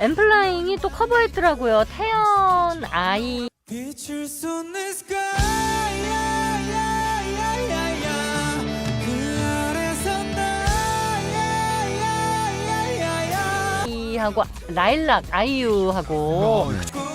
엠플라잉이 또 커버했더라고요. 태연 아이. 하고 라일락 아이유하고. 꿈처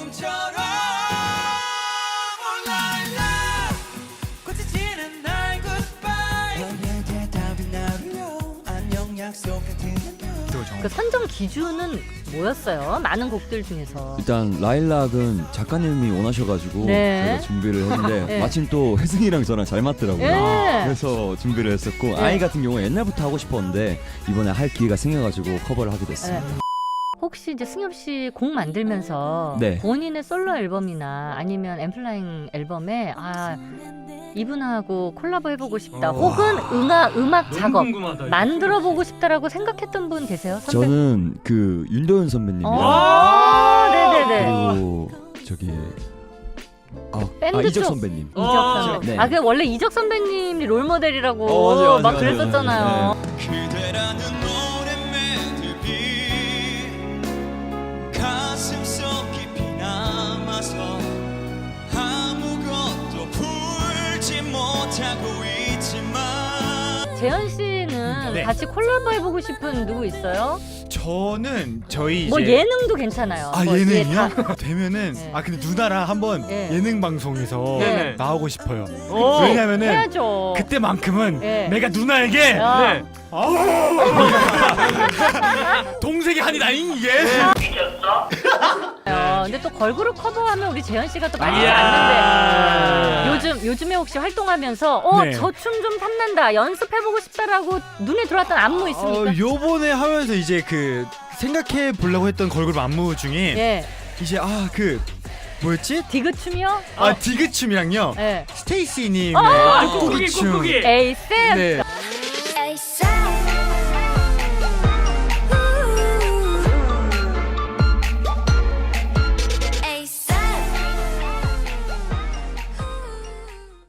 그 선정 기준은 뭐였어요? 많은 곡들 중에서 일단 라일락은 작가님이 원하셔가지고 네. 제가 준비를 했는데 네. 마침 또 혜승이랑 저랑 잘 맞더라고요. 예. 그래서 준비를 했었고 네. 아이 같은 경우 는 옛날부터 하고 싶었는데 이번에 할 기회가 생겨가지고 커버를 하게 됐습니다. 네. 혹시 이제 승엽 씨 곡 만들면서 네. 본인의 솔로 앨범이나 아니면 엠플라잉 앨범에 아 이분하고 콜라보 해보고 싶다 어. 혹은 음악 음악 작업 궁금하다. 만들어 보고 싶다라고 생각했던 분 계세요? 선배? 저는 그 윤도현 선배님이랑 아, 네네네. 그리고 저기 아, 밴드 아 이적 쪽. 선배님. 이적 선배. 네. 아, 그 원래 이적 선배님이 롤 모델이라고 어, 맞아요, 맞아요, 막 맞아요, 그랬었잖아요. 그 재현 씨는 네. 같이 콜라보 해보고 싶은 누구 있어요? 저는 저희 뭐 이제 예능도 괜찮아요. 아 뭐 이게 예능이요? 다- 되면은 네. 아 근데 누나랑 한번 네. 예능 방송에서 네. 나오고 싶어요. 오. 왜냐면은 해야죠. 그때만큼은 네. 내가 누나에게 아, 네. 아우 동생이 한이 아닌 이게 어, 근데 또 걸그룹 커버하면 우리 재현 씨가 또 많이 이야. 요즘 요즘에 혹시 활동하면서 어 네. 저 춤 좀 탐난다 연습해보고 싶다라고 눈에 들어왔던 안무 있습니까? 어, 요번에 하면서 이제 그 생각해 보려고 했던 걸그룹 안무 중에 예, 이제 아 그 뭐였지? 디그 춤이요? 아 디그 춤이랑요 예. 스테이시 님의 아, 꾹꾹이 꾹꾹이, 춤 꾹꾹이. 에이 쌤. 네